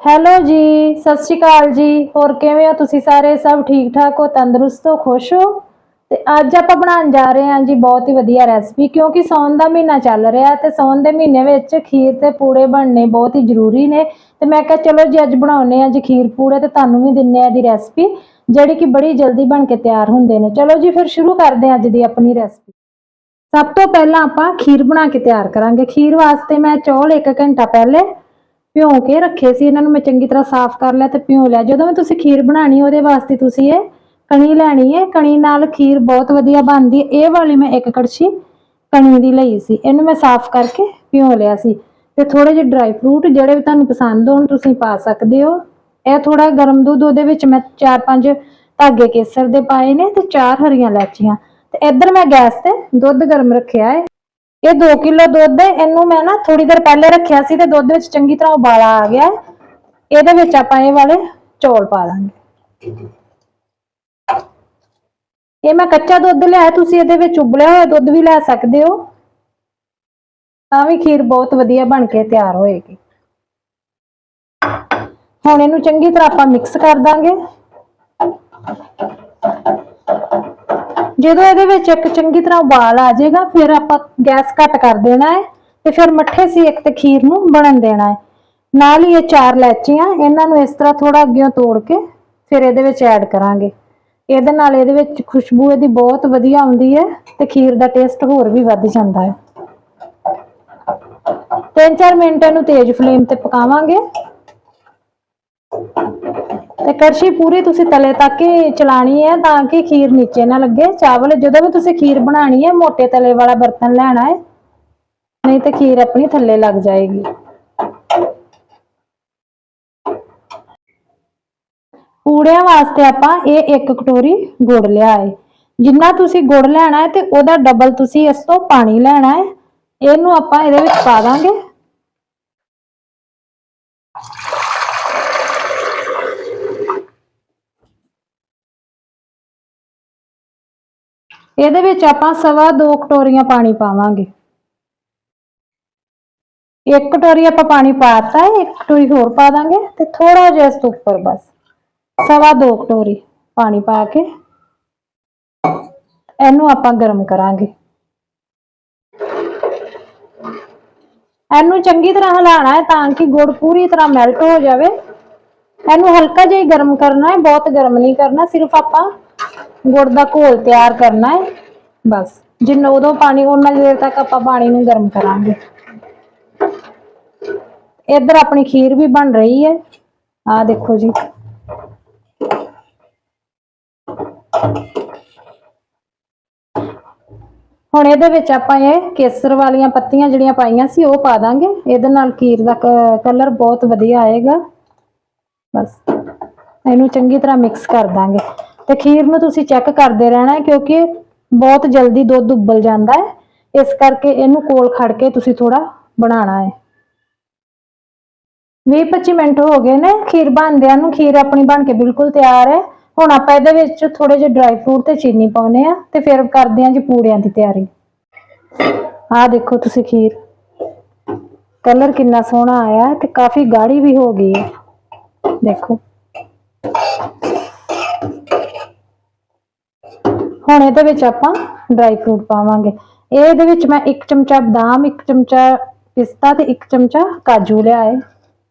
Hello ਜੀ, ਸਤਿ ਸ਼੍ਰੀ ਅਕਾਲ ਜੀ। ਹੋਰ ਕਿਵੇਂ ਹੋ ਤੁਸੀਂ ਸਾਰੇ? ਸਭ ਠੀਕ ਠਾਕ ਹੋ? ਤੰਦਰੁਸਤ ਹੋ? ਖੁਸ਼ ਹੋ? ਤੇ ਅੱਜ ਆਪਾਂ ਬਣਾਉਣ ਜਾ ਰਹੇ ਹਾਂ ਜੀ ਬਹੁਤ ਹੀ ਵਧੀਆ ਰੈਸਪੀ ਕਿਉਂਕਿ ਸੌਣ ਦਾ ਮਹੀਨਾ ਚੱਲ ਰਿਹਾ ਤੇ ਸੌਣ ਦੇ ਮਹੀਨੇ ਵਿੱਚ ਖੀਰ ਤੇ ਪੂੜੇ ਬਣਨੇ ਬਹੁਤ ਹੀ ਜ਼ਰੂਰੀ ਨੇ। ਤੇ ਮੈਂ ਕਿਹਾ ਚਲੋ ਜੀ, ਅੱਜ ਬਣਾਉਨੇ ਆ ਜੀ ਖੀਰ, ਪੂੜੇ ਤੇ ਤੁਹਾਨੂੰ ਵੀ ਦਿੰਨੇ ਆ ਦੀ ਰੈਸਪੀ ਜਿਹੜੀ ਕਿ ਬੜੀ ਜਲਦੀ ਬਣ ਕੇ ਤਿਆਰ ਹੁੰਦੇ ਨੇ। ਚਲੋ ਜੀ, ਫਿਰ ਸ਼ੁਰੂ ਕਰਦੇ ਹਾਂ ਅੱਜ ਦੀ ਆਪਣੀ ਰੈਸਪੀ ਸਭ ਤੋਂ ਪਹਿਲਾਂ ਆਪਾਂ ਖੀਰ ਬਣਾ ਕੇ ਤਿਆਰ ਕਰਾਂਗੇ। ਖੀਰ ਵਾਸਤੇ ਮੈਂ ਚੌਲ 1 ਘੰਟਾ ਪਹਿਲੇ ਭਿਉਂ ਕੇ ਰੱਖੇ ਸੀ, ਇਹਨਾਂ ਨੂੰ ਮੈਂ ਚੰਗੀ ਤਰ੍ਹਾਂ ਸਾਫ਼ ਕਰ ਲਿਆ ਤੇ ਭਿਉਂ ਲਿਆ। ਜਦੋਂ ਵੀ ਤੁਸੀਂ ਖੀਰ ਬਣਾਣੀ ਉਹਦੇ ਵਾਸਤੇ ਤੁਸੀਂ ਇਹ ਕਣੀ ਲੈਣੀ ਹੈ ਕਣੀ ਨਾਲ ਖੀਰ ਬਹੁਤ ਵਧੀਆ ਬਣਦੀ ਹੈ ਇਹ ਵਾਲੀ ਮੈਂ ਇੱਕ ਕੜਛੀ ਕਣੀ ਦੀ ਲਈ ਸੀ। ਇਹਨੂੰ ਮੈਂ ਸਾਫ਼ ਕਰਕੇ ਭਿਉਂ ਲਿਆ ਸੀ। ਤੇ ਥੋੜੇ ਜਿਹੇ ਡਰਾਈ ਫਰੂਟ ਜਿਹੜੇ ਵੀ ਤੁਹਾਨੂੰ ਪਸੰਦ ਹੋਣ, ਤੁਸੀਂ ਪਾ ਸਕਦੇ ਹੋ। ਇਹ ਥੋੜਾ ਗਰਮ ਦੁੱਧ, ਉਹਦੇ ਵਿੱਚ ਮੈਂ 4-5 ਧਾਗੇ ਕੇਸਰ ਦੇ ਪਾਏ ਨੇ ਤੇ ਚਾਰ ਹਰੀਆਂ ਇਲਾਚੀਆਂ। ਤੇ ਇੱਧਰ ਮੈਂ ਗੈਸ ਤੇ ਦੁੱਧ ਗਰਮ ਰੱਖਿਆ ਹੈ ਇਹ 2 ਕਿਲੋ ਦੁੱਧ ਹੈ, ਇਹਨੂੰ ਮੈਂ ਨਾ ਥੋੜੀ ਦੇਰ ਪਹਿਲੇ ਰੱਖਿਆ ਸੀ ਤੇ ਦੁੱਧ ਵਿੱਚ ਚੰਗੀ ਤਰ੍ਹਾਂ ਉਬਾਲਾ ਆ ਗਿਆ ਇਹਦੇ ਵਿੱਚ ਆਪਾਂ ਇਹ ਵਾਲੇ ਚੌਲ ਪਾ ਦਾਂਗੇ। ਇਹ ਮੈਂ ਕੱਚਾ ਦੁੱਧ ਲਿਆ ਤੁਸੀਂ ਇਹਦੇ ਵਿੱਚ ਉਬਲਿਆ ਹੋਇਆ ਦੁੱਧ ਵੀ ਲੈ ਸਕਦੇ ਹੋ। ਤਾਂ ਵੀ ਖੀਰ ਬਹੁਤ ਵਧੀਆ ਬਣ ਕੇ ਤਿਆਰ ਹੋਏਗੀ। ਹੁਣ ਇਹਨੂੰ ਚੰਗੀ ਤਰ੍ਹਾਂ ਆਪਾਂ ਮਿਕਸ ਕਰ ਦਾਂਗੇ। ਜਦੋਂ ਇਹਦੇ ਵਿੱਚ ਇੱਕ ਚੰਗੀ ਤਰ੍ਹਾਂ ਉਬਾਲ ਆ ਜਾਏਗਾ, ਫਿਰ ਆਪਾਂ ਗੈਸ ਘੱਟ ਕਰ ਦੇਣਾ ਹੈ ਤੇ ਫਿਰ ਮੱਠੇ ਸੀ ਤੇ ਖੀਰ ਨੂੰ ਬਣਨ ਦੇਣਾ ਹੈ। ਨਾਲ ਹੀ ਇਹ ਚਾਰ ਲੈਚੀਆਂ, ਇਹਨਾਂ ਨੂੰ ਇਸ ਤਰ੍ਹਾਂ ਥੋੜਾ ਅੱਗੇ ਤੋੜ ਕੇ ਫਿਰ ਇਹਦੇ ਵਿੱਚ ਐਡ ਕਰਾਂਗੇ। ਇਹਦੇ ਨਾਲ ਇਹਦੇ ਵਿੱਚ ਖੁਸ਼ਬੂ ਇਹਦੀ ਬਹੁਤ ਵਧੀਆ ਆਉਂਦੀ ਹੈ ਤੇ ਖੀਰ ਦਾ ਟੇਸਟ ਹੋਰ ਵੀ ਵੱਧ ਜਾਂਦਾ ਹੈ। 3-4 ਮਿੰਟ ਇਹਨੂੰ ਤੇਜ਼ ਫਲੇਮ ਤੇ ਪਕਾਵਾਂਗੇ। ਤੇ ਕੜਛੀ ਪੂਰੀ ਤੁਸੀਂ ਤਲੇ ਤੱਕ ਹੀ ਚਲਾਣੀ ਹੈ ਤਾਂ ਕਿ ਖੀਰ ਨੀਚੇ ਨਾ ਲੱਗੇ। ਚਾਵਲ ਜਦੋਂ ਵੀ ਤੁਸੀਂ ਖੀਰ ਬਣਾਣੀ ਹੈ, ਮੋਟੇ ਤਲੇ ਵਾਲਾ ਬਰਤਨ ਲੈਣਾ ਹੈ। ਨਹੀਂ ਤੇ ਖੀਰ ਆਪਣੀ ਥੱਲੇ ਲੱਗ ਜਾਏਗੀ। ਪੂੜਿਆਂ ਵਾਸਤੇ ਆਪਾਂ ਇਹ ਇੱਕ ਕਟੋਰੀ ਗੁੜ ਲਿਆ ਹੈ ਜਿੰਨਾ ਤੁਸੀਂ ਗੁੜ ਲੈਣਾ ਹੈ ਤੇ ਉਹਦਾ ਡਬਲ ਤੁਸੀਂ ਇਸ ਤੋਂ ਪਾਣੀ ਲੈਣਾ ਹੈ। ਇਹਨੂੰ ਆਪਾਂ ਇਹਦੇ ਵਿੱਚ ਪਾ ਦਾਂਗੇ। ਇਹਦੇ ਵਿੱਚ ਆਪਾਂ ਸਵਾ ਦੋ ਕਟੋਰੀਆਂ ਪਾਣੀ ਪਾਵਾਂਗੇ। ਇੱਕ ਕਟੋਰੀ ਆਪਾਂ ਪਾਣੀ ਪਾਤਾ ਹੈ ਇੱਕ ਕਟੋਰੀ ਹੋਰ ਪਾ ਦਾਂਗੇ ਤੇ ਥੋੜਾ ਜਿਹਾ ਇਸ ਤੋਂ ਉੱਪਰ ਬਸ ਸਵਾ ਦੋ ਕਟੋਰੀ ਪਾਣੀ ਪਾ ਕੇ ਇਹਨੂੰ ਆਪਾਂ ਗਰਮ ਕਰਾਂਗੇ। ਇਹਨੂੰ ਚੰਗੀ ਤਰ੍ਹਾਂ ਹਿਲਾਣਾ ਹੈ ਤਾਂ ਕਿ ਗੁੜ ਪੂਰੀ ਤਰ੍ਹਾਂ ਮੈਲਟ ਹੋ ਜਾਵੇ। ਇਹਨੂੰ ਹਲਕਾ ਜਿਹਾ ਗਰਮ ਕਰਨਾ ਹੈ, ਬਹੁਤ ਗਰਮ ਨਹੀਂ ਕਰਨਾ, ਸਿਰਫ ਆਪਾਂ ਗੁੜ ਦਾ ਘੋਲ ਤਿਆਰ ਕਰਨਾ ਹੈ। ਬਸ, ਜਿੰਨਾ ਉਦੋਂ ਪਾਣੀ ਉਹਨਾਂ ਦੇਰ ਤੱਕ ਆਪਾਂ ਪਾਣੀ ਨੂੰ ਗਰਮ ਕਰਾਂਗੇ। ਇੱਧਰ ਆਪਣੀ ਖੀਰ ਵੀ ਬਣ ਰਹੀ ਹੈ। ਆਹ ਦੇਖੋ ਜੀ। ਹੁਣ ਇਹਦੇ ਵਿੱਚ ਆਪਾਂ ਇਹ ਕੇਸਰ ਵਾਲੀਆਂ ਪੱਤੀਆਂ ਜਿਹੜੀਆਂ ਪਾਈਆਂ ਸੀ, ਉਹ ਪਾ ਦਾਂਗੇ। ਇਹਦੇ ਨਾਲ ਖੀਰ ਦਾ ਕਲਰ ਬਹੁਤ ਵਧੀਆ ਆਏਗਾ। ਬਸ, ਇਹਨੂੰ ਚੰਗੀ ਤਰ੍ਹਾਂ ਮਿਕਸ ਕਰ ਦਾਂਗੇ। ਤੇ ਖੀਰ ਨੂੰ ਤੁਸੀਂ ਚੈੱਕ ਕਰਦੇ ਰਹਿਣਾ ਹੈ ਕਿਉਂਕਿ ਬਹੁਤ ਜਲਦੀ ਦੁੱਧ ਉਬਲ ਜਾਂਦਾ ਹੈ। ਇਸ ਕਰਕੇ ਇਹਨੂੰ ਕੋਲ ਖੜ ਕੇ ਤੁਸੀਂ ਥੋੜਾ ਬਣਾਉਣਾ ਹੈ। 20-25 ਮਿੰਟ ਹੋ ਗਏ ਨੇ, ਖੀਰ ਬਣਦਿਆਂ ਨੂੰ ਖੀਰ ਆਪਣੀ ਬਣ ਕੇ ਬਿਲਕੁਲ ਤਿਆਰ ਹੈ। ਹੁਣ ਆਪਾਂ ਇਹਦੇ ਵਿੱਚ ਥੋੜੇ ਜਿਹੇ ਡਰਾਈ ਫਰੂਟ ਤੇ ਚੀਨੀ ਪਾਉਨੇ ਆ ਤੇ ਫਿਰ ਕਰਦੇ ਆ ਜੀ ਪੂੜਿਆਂ ਦੀ ਤਿਆਰੀ। ਆਹ ਦੇਖੋ ਤੁਸੀਂ ਖੀਰ। ਕਲਰ ਕਿੰਨਾ ਸੋਹਣਾ ਆਇਆ ਤੇ ਕਾਫੀ ਗਾੜੀ ਵੀ ਹੋ ਗਈ ਹੈ। ਦੇਖੋ। ਹੁਣ ਇਹਦੇ ਵਿੱਚ ਆਪਾਂ ਡਰਾਈ ਫਰੂਟ ਪਾਵਾਂਗੇ। ਇਹਦੇ ਵਿੱਚ ਮੈਂ ਇੱਕ ਚਮਚਾ ਬਦਾਮ, ਇੱਕ ਚਮਚਾ ਪਿਸਤਾ ਤੇ ਇੱਕ ਚਮਚਾ ਕਾਜੂ ਲਿਆ ਹੈ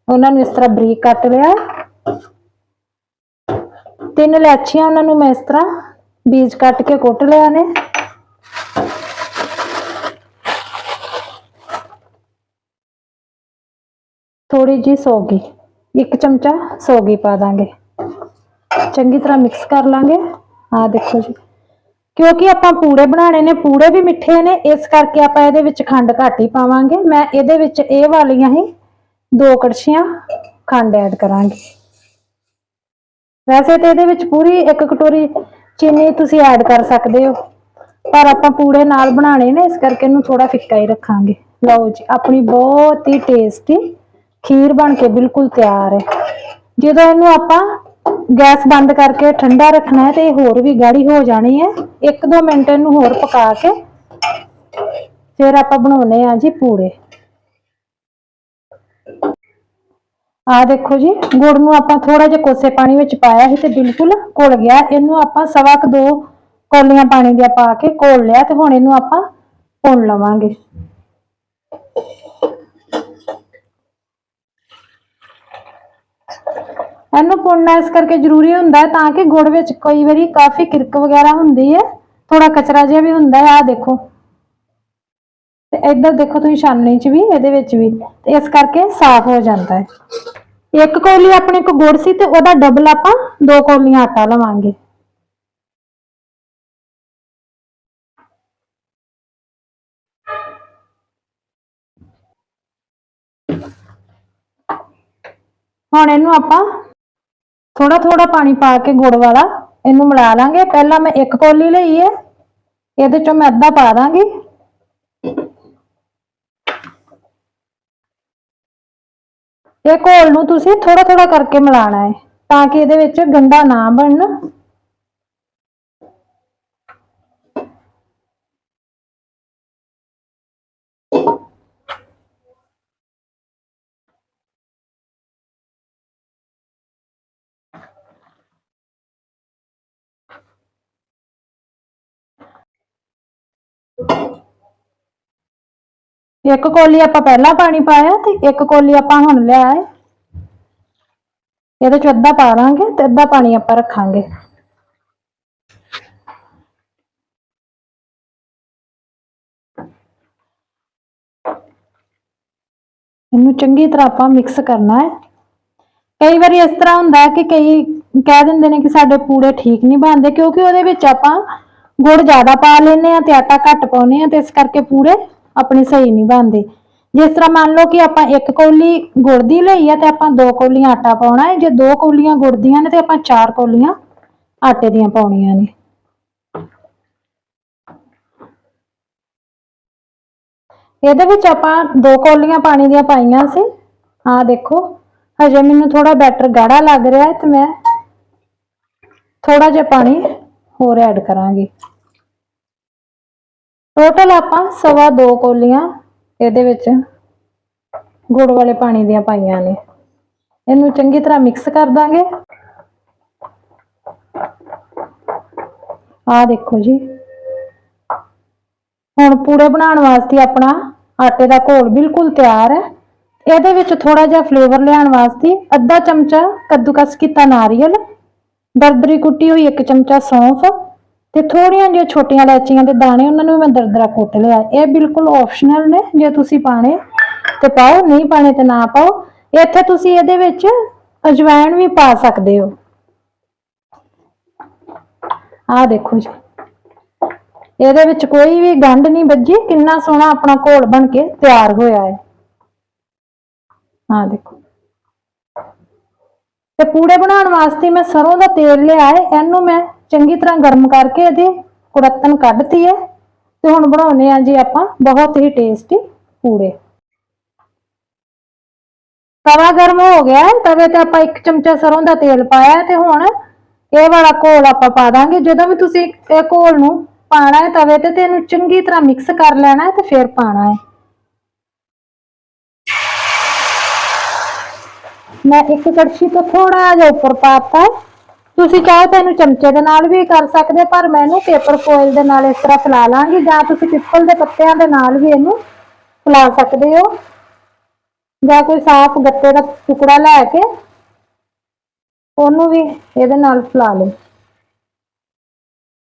ਉਹਨਾਂ ਨੂੰ ਇਸ ਤਰ੍ਹਾਂ ਬਰੀਕ ਕੱਟ ਲਿਆ ਤਿੰਨ ਇਲਾਚੀਆਂ ਉਹਨਾਂ ਨੂੰ ਮੈਂ ਇਸ ਤਰ੍ਹਾਂ ਬੀਜ ਕੱਟ ਕੇ ਕੁੱਟ ਲਿਆ ਨੇ। ਥੋੜੀ ਜੀ ਸੌਗੀ, ਇੱਕ ਚਮਚਾ ਸੋਗੀ ਪਾ ਦਾਂਗੇ। ਚੰਗੀ ਤਰ੍ਹਾਂ ਮਿਕਸ ਕਰ ਲਾਂਗੇ। ਆਹ ਦੇਖੋ ਜੀ। ਕਿਉਂਕਿ ਆਪਾਂ ਪੂੜੇ ਬਣਾਣੇ ਨੇ, ਪੂੜੇ ਵੀ ਮਿੱਠੇ ਨੇ, ਇਸ ਕਰਕੇ ਆਪਾਂ ਇਹਦੇ ਵਿੱਚ ਖੰਡ ਘੱਟ ਹੀ ਪਾਵਾਂਗੇ। ਮੈਂ ਇਹਦੇ ਵਿੱਚ ਇਹ ਵਾਲੀਆਂ ਹੀ ਦੋ ਕੜਛੀਆਂ ਖੰਡ ਐਡ ਕਰਾਂਗੀ। ਵੈਸੇ ਤੇ ਇਹਦੇ ਵਿੱਚ ਪੂਰੀ ਇੱਕ ਕਟੋਰੀ ਚੀਨੀ ਤੁਸੀਂ ਐਡ ਕਰ ਸਕਦੇ ਹੋ। ਪਰ ਆਪਾਂ ਪੂੜੇ ਨਾਲ ਬਣਾਣੇ ਨੇ, ਇਸ ਕਰਕੇ ਇਹਨੂੰ ਥੋੜਾ ਫਿੱਕਾ ਹੀ ਰੱਖਾਂਗੇ। ਲਓ ਜੀ, ਆਪਣੀ ਬਹੁਤ ਹੀ ਟੇਸਟੀ ਖੀਰ ਬਣ ਕੇ ਬਿਲਕੁਲ ਤਿਆਰ ਹੈ। ਜਦੋਂ ਇਹਨੂੰ ਆਪਾਂ ਗੈਸ ਬੰਦ ਕਰਕੇ ਠੰਡਾ ਰੱਖਣਾ ਹੈ ਤੇ ਇਹ ਹੋਰ ਵੀ ਗਾੜੀ ਹੋ ਜਾਣੀ ਹੈ। 1-2 ਮਿੰਟ ਇਹਨੂੰ ਹੋਰ ਪਕਾ ਕੇ ਫਿਰ ਆਪਾਂ ਬਣਾਉਨੇ ਆ ਜੀ ਪੂੜੇ। ਆ ਦੇਖੋ ਜੀ, ਗੁੜ ਨੂੰ ਆਪਾਂ ਥੋੜਾ ਜਿਹਾ ਕੋਸੇ ਪਾਣੀ ਵਿੱਚ ਪਾਇਆ ਸੀ ਤੇ ਬਿਲਕੁਲ ਘੁਲ ਗਿਆ। ਇਹਨੂੰ ਆਪਾਂ ਸਵਾ ਕੁ ਦੋ ਕੋਲੀਆਂ ਪਾਣੀ ਦੀਆਂ ਪਾ ਕੇ ਘੋਲ ਲਿਆ ਤੇ ਹੁਣ ਇਹਨੂੰ ਆਪਾਂ ਭੁੰਨ ਲਵਾਂਗੇ। ਇਹਨੂੰ ਭੁੰਨਣਾ ਇਸ ਕਰਕੇ ਜ਼ਰੂਰੀ ਹੁੰਦਾ ਹੈ ਤਾਂ ਕਿ ਗੁੜ ਵਿੱਚ ਕਈ ਵਾਰੀ ਕਾਫੀ ਕਿਰਕ ਵਗੈਰਾ ਹੁੰਦੀ ਹੈ ਥੋੜਾ ਕਚਰਾ ਜਿਹਾ ਵੀ ਹੁੰਦਾ ਹੈ ਆ ਦੇਖੋ। ਤੇ ਇੱਧਰ ਦੇਖੋ ਤੁਸੀਂ ਛਾਨਣੀ 'ਚ ਵੀ, ਇਹਦੇ ਵਿੱਚ ਵੀ, ਤੇ ਇਸ ਕਰਕੇ ਸਾਫ਼ ਹੋ ਜਾਂਦਾ ਹੈ। ਇੱਕ ਕੌਲੀ ਆਪਣੇ ਕੋ ਗੁੜ ਸੀ ਤੇ ਉਹਦਾ ਡਬਲ ਆਪਾਂ ਦੋ ਕੌਲੀਆਂ ਆਟਾ ਲਵਾਂਗੇ। ਹੁਣ ਇਹਨੂੰ ਆਪਾਂ ਥੋੜਾ ਥੋੜਾ ਪਾਣੀ ਪਾ ਕੇ ਗੁੜ ਵਾਲਾ, ਇਹਨੂੰ ਮਿਲਾ ਲਾਂਗੇ। ਪਹਿਲਾਂ ਮੈਂ ਇੱਕ ਕੌਲੀ ਲਈ ਹੈ ਇਹਦੇ ਚੋਂ ਮੈਂ ਅੱਧਾ ਪਾ ਦਾਂਗੀ। ਇਹ ਘੋਲ ਨੂੰ ਤੁਸੀਂ ਥੋੜਾ ਥੋੜਾ ਕਰਕੇ ਮਿਲਾਣਾ ਹੈ ਤਾਂ ਕਿ ਇਹਦੇ ਵਿੱਚ ਗੰਢਾ ਨਾ ਬਣਨ। ਇੱਕ ਕੋਲੀ ਆਪਾਂ ਪਹਿਲਾਂ ਪਾਣੀ ਪਾਇਆ ਤੇ ਇੱਕ ਕੋਲੀ ਆਪਾਂ ਹੁਣ ਲਿਆ ਹੈ ਇਹਦੇ ਚ ਅੱਧਾ ਪਾ ਲਾਂਗੇ ਤੇ ਅੱਧਾ ਪਾਣੀ ਆਪਾਂ ਰੱਖਾਂਗੇ ਇਹਨੂੰ ਚੰਗੀ ਤਰ੍ਹਾਂ ਆਪਾਂ ਮਿਕਸ ਕਰਨਾ ਹੈ ਕਈ ਵਾਰੀ ਇਸ ਤਰ੍ਹਾਂ ਹੁੰਦਾ ਹੈ ਕਿ ਕਈ ਕਹਿ ਦਿੰਦੇ ਨੇ ਕਿ ਸਾਡੇ ਪੂੜੇ ਠੀਕ ਨਹੀਂ ਬਣਦੇ ਕਿਉਂਕਿ ਉਹਦੇ ਵਿੱਚ ਆਪਾਂ ਗੁੜ ਜ਼ਿਆਦਾ ਪਾ ਲੈਨੇ ਆ ਤੇ ਆਟਾ ਘੱਟ ਪਾਉਨੇ ਆ ਤੇ ਇਸ ਕਰਕੇ ਪੂਰੇ ਆਪਣੇ ਸਹੀ ਨਹੀਂ ਬਣਦੇ। ਜਿਸ ਤਰ੍ਹਾਂ ਮੰਨ ਲਓ ਕਿ ਆਪਾਂ ਇੱਕ ਕੌਲੀ ਗੁੜ ਦੀ ਲਈ ਆ ਤੇ ਆਪਾਂ ਦੋ ਕੌਲੀਆਂ ਆਟਾ ਪਾਉਣਾ ਹੈ। ਜੇ ਦੋ ਕੌਲੀਆਂ ਗੁੜ ਦੀਆਂ ਨੇ ਤੇ ਆਪਾਂ ਚਾਰ ਕੌਲੀਆਂ ਆਟੇ ਦੀਆਂ ਪਾਉਣੀਆਂ ਨੇ। ਇਹਦੇ ਵਿੱਚ ਆਪਾਂ ਦੋ ਕੌਲੀਆਂ ਪਾਣੀ ਦੀਆਂ ਪਾਈਆਂ ਸੀ। ਆਹ ਦੇਖੋ, ਹਜੇ ਮੈਨੂੰ ਥੋੜਾ ਬੈਟਰ ਗਾੜਾ ਲੱਗ ਰਿਹਾ ਹੈ ਤੇ ਮੈਂ ਥੋੜਾ ਜਿਹਾ ਪਾਣੀ ਹੋਰ ਐਡ ਕਰਾਂਗੀ। ਟੋਟਲ ਆਪਾਂ ਸਵਾ ਦੋ ਕੌਲੀਆਂ ਇਹਦੇ ਵਿੱਚ ਗੁੜ ਵਾਲੇ ਪਾਣੀ ਦੀਆਂ ਪਾਈਆਂ ਨੇ। ਇਹਨੂੰ ਚੰਗੀ ਤਰ੍ਹਾਂ ਮਿਕਸ ਕਰ ਦਾਂਗੇ। ਆਹ ਦੇਖੋ ਜੀ। ਹੁਣ ਪੂੜੇ ਬਣਾਉਣ ਵਾਸਤੇ ਆਪਣਾ ਆਟੇ ਦਾ ਘੋਲ ਬਿਲਕੁਲ ਤਿਆਰ ਹੈ। ਇਹਦੇ ਵਿੱਚ ਥੋੜਾ ਜਿਹਾ ਫਲੇਵਰ ਲਿਆਉਣ ਵਾਸਤੇ ਅੱਧਾ ਚਮਚਾ ਕੱਦੂਕਸ ਕੀਤਾ ਨਾਰੀਅਲ ਦਰਦਰੀ ਕੁੱਟੀ ਹੋਈ ਇੱਕ ਚਮਚਾ ਸੌਂਫ ਤੇ ਥੋੜੀਆਂ ਜਿਹੀਆਂ ਛੋਟੀਆਂ ਇਲਾਚੀਆਂ ਦੇ ਦਾਣੇ ਉਹਨਾਂ ਨੂੰ ਮੈਂ ਦਰਦਰਾ ਕੁੱਟ ਲਿਆ। ਇਹ ਬਿਲਕੁਲ ਆਪਸ਼ਨਲ ਨੇ, ਜੇ ਤੁਸੀਂ ਪਾਣੇ ਤੇ ਪਾਓ, ਨਹੀਂ ਪਾਣੇ ਤੇ ਨਾ ਪਾਓ। ਇੱਥੇ ਤੁਸੀਂ ਇਹਦੇ ਵਿੱਚ ਅਜਵਾਇਣ ਵੀ ਪਾ ਸਕਦੇ ਹੋ। ਆਹ ਦੇਖੋ ਜੀ। ਇਹਦੇ ਵਿੱਚ ਕੋਈ ਵੀ ਗੰਢ ਨਹੀਂ ਵੱਜੀ, ਕਿੰਨਾ ਸੋਹਣਾ ਆਪਣਾ ਘੋਲ ਬਣ ਕੇ ਤਿਆਰ ਹੋਇਆ ਹੈ। ਆਹ ਦੇਖੋ। ਤੇ ਪੂੜੇ ਬਣਾਉਣ ਵਾਸਤੇ ਮੈਂ ਸਰੋਂ ਦਾ ਤੇਲ ਲਿਆ ਹੈ, ਇਹਨੂੰ ਮੈਂ ਚੰਗੀ ਤਰ੍ਹਾਂ ਗਰਮ ਕਰਕੇ ਇਹਦੀ ਕੁੜੱਤਨ ਕੱਢਤੀ ਹੈ ਤੇ ਹੁਣ ਬਣਾਉਨੇ ਆ ਜੀ ਆਪਾਂ ਬਹੁਤ ਹੀ ਟੇਸਟੀ ਪੂੜੇ। ਤਵਾ ਗਰਮ ਹੋ ਗਿਆ ਹੈ, ਤਵੇ ਤੇ ਆਪਾਂ ਇੱਕ ਚਮਚਾ ਸਰੋਂ ਦਾ ਤੇਲ ਪਾਇਆ ਤੇ ਹੁਣ ਇਹ ਵਾਲਾ ਘੋਲ ਆਪਾਂ ਪਾ ਦਾਂਗੇ। ਜਦੋਂ ਵੀ ਤੁਸੀਂ ਇਹ ਘੋਲ ਨੂੰ ਪਾਣਾ ਹੈ ਤਵੇ ਤੇ ਤੇ ਇਹਨੂੰ ਚੰਗੀ ਤਰ੍ਹਾਂ ਮਿਕਸ ਕਰ ਲੈਣਾ ਹੈ ਤੇ ਫਿਰ ਪਾਣਾ ਹੈ। ਮੈਂ ਇੱਕ ਕੜਛੀ ਤੋਂ ਥੋੜਾ ਜਿਹਾ ਉੱਪਰ ਪਾਤਾ ਤੁਸੀਂ ਚਾਹੋ ਤਾਂ ਇਹਨੂੰ ਚਮਚੇ ਦੇ ਨਾਲ ਵੀ ਕਰ ਸਕਦੇ, ਪਰ ਮੈਂ ਇਹਨੂੰ ਪੇਪਰ ਫੋਇਲ ਦੇ ਨਾਲ ਇਸ ਤਰ੍ਹਾਂ ਫੈਲਾ ਲਾਂਗੀ, ਜਾਂ ਤੁਸੀਂ ਪਿੱਪਲ ਦੇ ਪੱਤਿਆਂ ਦੇ ਨਾਲ ਵੀ ਇਹਨੂੰ ਫੈਲਾ ਸਕਦੇ ਹੋ। ਜਾਂ ਕੋਈ ਸਾਫ਼ ਗੱਤੇ ਦਾ ਟੁਕੜਾ ਲੈ ਕੇ ਉਹਨੂੰ ਵੀ ਇਹਦੇ ਨਾਲ ਫੈਲਾ ਲਓ।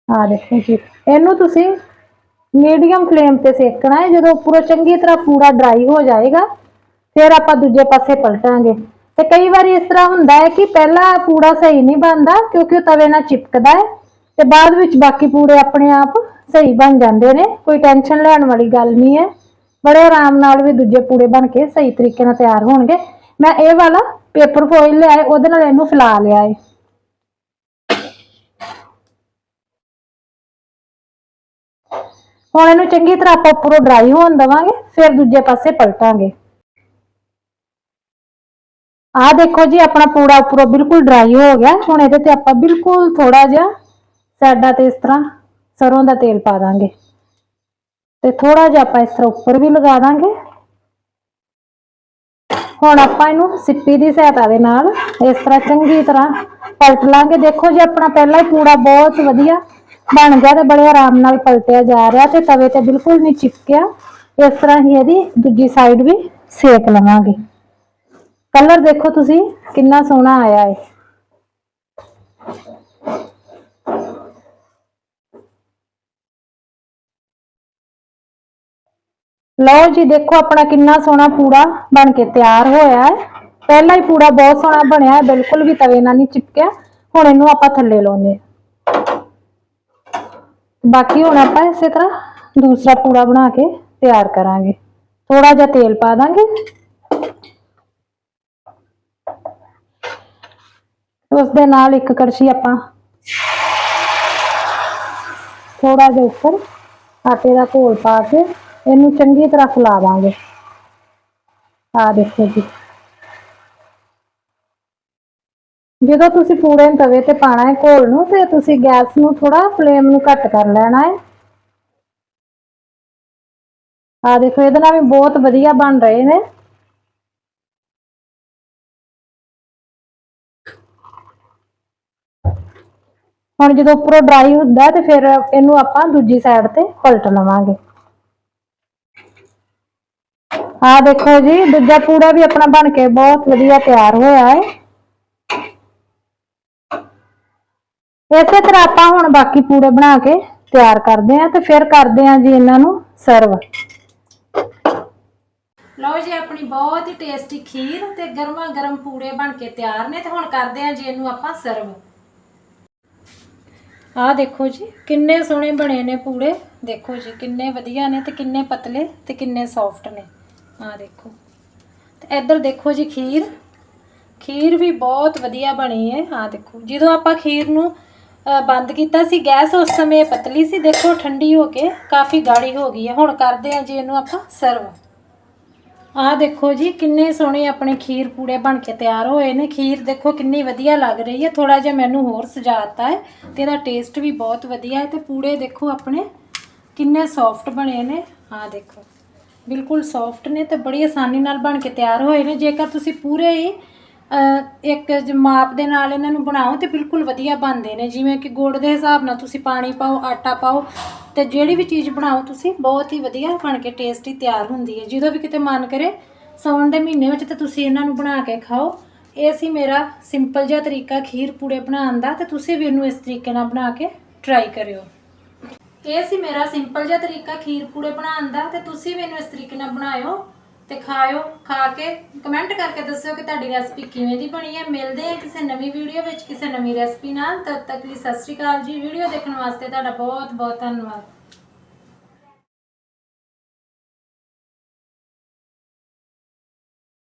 ਆ ਦੇਖੋ ਜੀ, ਇਹਨੂੰ ਤੁਸੀਂ ਮੀਡੀਅਮ ਫਲੇਮ ਤੇ ਸੇਕਣਾ ਹੈ, ਜਦੋਂ ਪੂਰਾ ਚੰਗੀ ਤਰ੍ਹਾਂ ਪੂਰਾ ਡਰਾਈ ਹੋ ਜਾਏਗਾ, ਫਿਰ ਆਪਾਂ ਦੂਜੇ ਪਾਸੇ ਪਲਟਾਂਗੇ। ਤੇ ਕਈ ਵਾਰੀ ਇਸ ਤਰ੍ਹਾਂ ਹੁੰਦਾ ਹੈ ਕਿ ਪਹਿਲਾ ਪੂੜਾ ਸਹੀ ਨਹੀਂ ਬਣਦਾ ਕਿਉਂਕਿ ਉਹ ਤਵੇ ਨਾਲ ਚਿਪਕਦਾ ਹੈ ਤੇ ਬਾਅਦ ਵਿੱਚ ਬਾਕੀ ਪੂੜੇ ਆਪਣੇ ਆਪ ਸਹੀ ਬਣ ਜਾਂਦੇ ਨੇ, ਕੋਈ ਟੈਨਸ਼ਨ ਲੈਣ ਵਾਲੀ ਗੱਲ ਨਹੀਂ ਹੈ। ਬੜੇ ਆਰਾਮ ਨਾਲ ਵੀ ਦੂਜੇ ਪੂੜੇ ਬਣ ਕੇ ਸਹੀ ਤਰੀਕੇ ਨਾਲ ਤਿਆਰ ਹੋਣਗੇ। ਮੈਂ ਇਹ ਵਾਲਾ ਪੇਪਰ ਫੋਇਲ ਲਿਆਏ, ਉਹਦੇ ਨਾਲ ਇਹਨੂੰ ਫੈਲਾ ਲਿਆ ਏ। ਹੁਣ ਇਹਨੂੰ ਚੰਗੀ ਤਰ੍ਹਾਂ ਆਪਾਂ ਉੱਪਰੋਂ ਡਰਾਈ ਹੋਣ ਦਵਾਂਗੇ, ਫਿਰ ਦੂਜੇ ਪਾਸੇ ਪਲਟਾਂਗੇ। ਆਹ ਦੇਖੋ ਜੀ, ਆਪਣਾ ਪੂੜਾ ਉੱਪਰੋਂ ਬਿਲਕੁਲ ਡਰਾਈ ਹੋ ਗਿਆ। ਹੁਣ ਇਹਦੇ ਤੇ ਆਪਾਂ ਬਿਲਕੁਲ ਥੋੜਾ ਜਿਹਾ ਸਾਡਾ ਤੇ ਇਸ ਤਰ੍ਹਾਂ ਸਰੋਂ ਦਾ ਤੇਲ ਪਾ ਦਾਂਗੇ। ਤੇ ਥੋੜਾ ਜਿਹਾ ਆਪਾਂ ਇਸ ਤਰ੍ਹਾਂ ਉੱਪਰ ਵੀ ਲਗਾ ਦਾਂਗੇ। ਹੁਣ ਆਪਾਂ ਇਹਨੂੰ ਸਿੱਪੀ ਦੀ ਸਹਾਇਤਾ ਦੇ ਨਾਲ ਇਸ ਤਰ੍ਹਾਂ ਚੰਗੀ ਤਰ੍ਹਾਂ ਪਲਟ ਲਾਂਗੇ। ਦੇਖੋ ਜੀ, ਆਪਣਾ ਪਹਿਲਾ ਹੀ ਪੂੜਾ ਬਹੁਤ ਵਧੀਆ ਬਣ ਗਿਆ ਤੇ ਬੜੇ ਆਰਾਮ ਨਾਲ ਪਲਟਿਆ ਜਾ ਰਿਹਾ ਤੇ ਤਵੇ ਤੇ ਬਿਲਕੁਲ ਨਹੀਂ ਚਿਪਕਿਆ। ਇਸ ਤਰ੍ਹਾਂ ਹੀ ਇਹਦੀ ਦੂਜੀ ਸਾਈਡ ਵੀ ਸੇਕ ਲਵਾਂਗੇ। ਕਲਰ ਦੇਖੋ ਤੁਸੀਂ, ਕਿੰਨਾ ਸੋਹਣਾ ਆਇਆ ਹੈ ਲਓ ਜੀ, ਦੇਖੋ ਆਪਣਾ ਕਿੰਨਾ ਸੋਹਣਾ ਪੂੜਾ ਬਣ ਕੇ ਤਿਆਰ ਹੋਇਆ ਹੈ। ਪਹਿਲਾ ਹੀ ਪੂੜਾ ਬਹੁਤ ਸੋਹਣਾ ਬਣਿਆ ਹੈ, ਬਿਲਕੁਲ ਵੀ ਤਵੇ ਨਾਲ ਨਹੀਂ ਚਿਪਕਿਆ। ਹੁਣ ਇਹਨੂੰ ਆਪਾਂ ਥੱਲੇ ਲਾਉਨੇ ਹਾਂ। ਬਾਕੀ ਹੁਣ ਆਪਾਂ ਇਸੇ ਤਰ੍ਹਾਂ ਦੂਸਰਾ ਪੂੜਾ ਬਣਾ ਕੇ ਤਿਆਰ ਕਰਾਂਗੇ। ਥੋੜਾ ਜਿਹਾ ਤੇਲ ਪਾ ਦਾਂਗੇ। ਉਸ ਦੇ ਨਾਲ ਇੱਕ ਕੜਛੀ ਆਪਾਂ ਥੋੜਾ ਜਿਹਾ ਉੱਪਰ ਆਟੇ ਦਾ ਘੋਲ ਪਾ ਕੇ ਇਹਨੂੰ ਚੰਗੀ ਤਰ੍ਹਾਂ ਫੁਲਾ ਆ ਦੇਖੋ ਜੀ। ਜਦੋਂ ਤੁਸੀਂ ਪੂੜੇ ਨੂੰ ਤਵੇ ਤੇ ਪਾਣਾ ਹੈ ਘੋਲ ਨੂੰ ਤੇ ਤੁਸੀਂ ਗੈਸ ਨੂੰ ਥੋੜਾ ਫਲੇਮ ਨੂੰ ਘੱਟ ਕਰ ਲੈਣਾ ਹੈ। ਆ ਦੇਖੋ, ਇਹਦੇ ਨਾਲ ਵੀ ਬਹੁਤ ਵਧੀਆ ਬਣ ਰਹੇ ਨੇ। ਹੁਣ ਜਦੋਂ ਉੱਪਰੋਂ ਡਰਾਈ ਹੁੰਦਾ ਤੇ ਫਿਰ ਇਹਨੂੰ ਆਪਾਂ ਦੂਜੀ ਸਾਈਡ ਤੇ ਪਲਟ ਲਵਾਂਗੇ। ਆ ਦੇਖੋ ਜੀ, ਦੂਜਾ ਪੂੜਾ ਵੀ ਆਪਣਾ ਬਣ ਕੇ ਬਹੁਤ ਵਧੀਆ ਤਿਆਰ ਹੋਇਆ ਹੈ। ਇਸੇ ਤਰ੍ਹਾਂ ਆਪਾਂ ਹੁਣ ਬਾਕੀ ਪੂੜੇ ਬਣਾ ਕੇ ਤਿਆਰ ਕਰਦੇ ਆਂ ਤੇ ਫਿਰ ਕਰਦੇ ਆਂ ਜੀ ਇਹਨਾਂ ਨੂੰ ਸਰਵ ਲਓ ਜੀ, ਆਪਣੀ ਬਹੁਤ ਹੀ ਟੇਸਟੀ ਖੀਰ ਤੇ ਗਰਮਾ ਗਰਮ ਪੂੜੇ ਬਣ ਕੇ ਤਿਆਰ ਨੇ ਤੇ ਹੁਣ ਕਰਦੇ ਆਂ ਜੀ ਇਹਨੂੰ ਆਪਾਂ ਸਰਵ ਆਹ ਦੇਖੋ ਜੀ, ਕਿੰਨੇ ਸੋਹਣੇ ਬਣੇ ਨੇ ਪੂੜੇ। ਦੇਖੋ ਜੀ, ਕਿੰਨੇ ਵਧੀਆ ਨੇ ਤੇ ਕਿੰਨੇ ਪਤਲੇ ਤੇ ਕਿੰਨੇ ਸੌਫਟ ਨੇ। ਆਹ ਦੇਖੋ। ਤੇ ਇੱਧਰ ਦੇਖੋ ਜੀ ਖੀਰ। ਖੀਰ ਵੀ ਬਹੁਤ ਵਧੀਆ ਬਣੀ ਹੈ ਆਹ ਦੇਖੋ। ਜਦੋਂ ਆਪਾਂ ਖੀਰ ਨੂੰ ਬੰਦ ਕੀਤਾ ਸੀ, ਗੈਸ ਉਸ ਸਮੇਂ ਪਤਲੀ ਸੀ। ਦੇਖੋ, ਠੰਡੀ ਹੋ ਕੇ ਕਾਫੀ ਗਾੜੀ ਹੋ ਗਈ ਹੈ ਹੁਣ ਕਰਦੇ ਆਂ ਜੀ ਇਹਨੂੰ ਆਪਾਂ ਸਰਵ। ਆਹ ਦੇਖੋ ਜੀ, ਕਿੰਨੇ ਸੋਹਣੇ ਆਪਣੇ ਖੀਰ ਪੂੜੇ ਬਣ ਕੇ ਤਿਆਰ ਹੋਏ ਨੇ। ਖੀਰ ਦੇਖੋ ਕਿੰਨੀ ਵਧੀਆ ਲੱਗ ਰਹੀ ਹੈ। ਥੋੜਾ ਜਿਹਾ ਮੈਨੂੰ ਹੋਰ ਸਜਾਤਾ ਹੈ ਤੇ ਇਹਦਾ ਟੇਸਟ ਵੀ ਬਹੁਤ ਵਧੀਆ ਹੈ ਤੇ ਪੂੜੇ ਦੇਖੋ ਆਪਣੇ ਕਿੰਨੇ ਸੌਫਟ ਬਣੇ ਨੇ। ਆਹ ਦੇਖੋ, ਬਿਲਕੁਲ ਸੌਫਟ ਨੇ ਤੇ ਬੜੀ ਆਸਾਨੀ ਨਾਲ ਬਣ ਕੇ ਤਿਆਰ ਹੋਏ ਨੇ। ਜੇਕਰ ਤੁਸੀਂ ਪੂਰੇ ਹੀ ਇੱਕ ਜ- ਮਾਪ ਦੇ ਨਾਲ ਇਹਨਾਂ ਨੂੰ ਬਣਾਓ ਤੇ ਬਿਲਕੁਲ ਵਧੀਆ ਬਣਦੇ ਨੇ। ਜਿਵੇਂ ਕਿ ਗੁੜ ਦੇ ਹਿਸਾਬ ਨਾਲ ਤੁਸੀਂ ਪਾਣੀ ਪਾਓ, ਆਟਾ ਪਾਓ ਤੇ ਜਿਹੜੀ ਵੀ ਚੀਜ਼ ਬਣਾਓ ਤੁਸੀਂ, ਬਹੁਤ ਹੀ ਵਧੀਆ ਬਣ ਕੇ ਟੇਸਟੀ ਤਿਆਰ ਹੁੰਦੀ ਹੈ। ਜਦੋਂ ਵੀ ਕਿਤੇ ਮਨ ਕਰੇ, ਸਾਉਣ ਦੇ ਮਹੀਨੇ ਵਿੱਚ ਤੇ ਤੁਸੀਂ ਇਹਨਾਂ ਨੂੰ ਬਣਾ ਕੇ ਖਾਓ। ਇਹ ਸੀ ਮੇਰਾ ਸਿੰਪਲ ਜਿਹਾ ਤਰੀਕਾ ਖੀਰ ਪੂੜੇ ਬਣਾਉਣ ਦਾ ਤੇ ਤੁਸੀਂ ਵੀ ਇਹਨੂੰ ਇਸ ਤਰੀਕੇ ਨਾਲ ਬਣਾ ਕੇ ਟਰਾਈ ਕਰਿਓ। ਇਹ ਸੀ ਮੇਰਾ ਸਿੰਪਲ ਜਿਹਾ ਤਰੀਕਾ ਖੀਰ ਪੂੜੇ ਬਣਾਉਣ ਦਾ ਤੇ ਤੁਸੀਂ ਵੀ ਇਹਨੂੰ ਇਸ ਤਰੀਕੇ ਨਾਲ ਬਣਾਇਓ। ਤੇ ਖਾਇਓ, ਖਾ ਕੇ ਕਮੈਂਟ ਕਰਕੇ ਦੱਸਿਓ ਕਿ ਤੁਹਾਡੀ ਰੈਸਪੀ ਕਿਵੇਂ ਦੀ ਬਣੀ ਹੈ। ਮਿਲਦੇ ਹਾਂ ਕਿਸੇ ਨਵੀਂ ਵੀਡੀਓ ਵਿੱਚ, ਕਿਸੇ ਨਵੀਂ ਰੈਸਪੀ ਨਾਲ। ਤਦ ਤੱਕ ਲਈ ਸਤਿ ਸ਼੍ਰੀ ਅਕਾਲ ਜੀ। ਵੀਡੀਓ ਦੇਖਣ ਵਾਸਤੇ ਤੁਹਾਡਾ ਬਹੁਤ ਬਹੁਤ ਧੰਨਵਾਦ।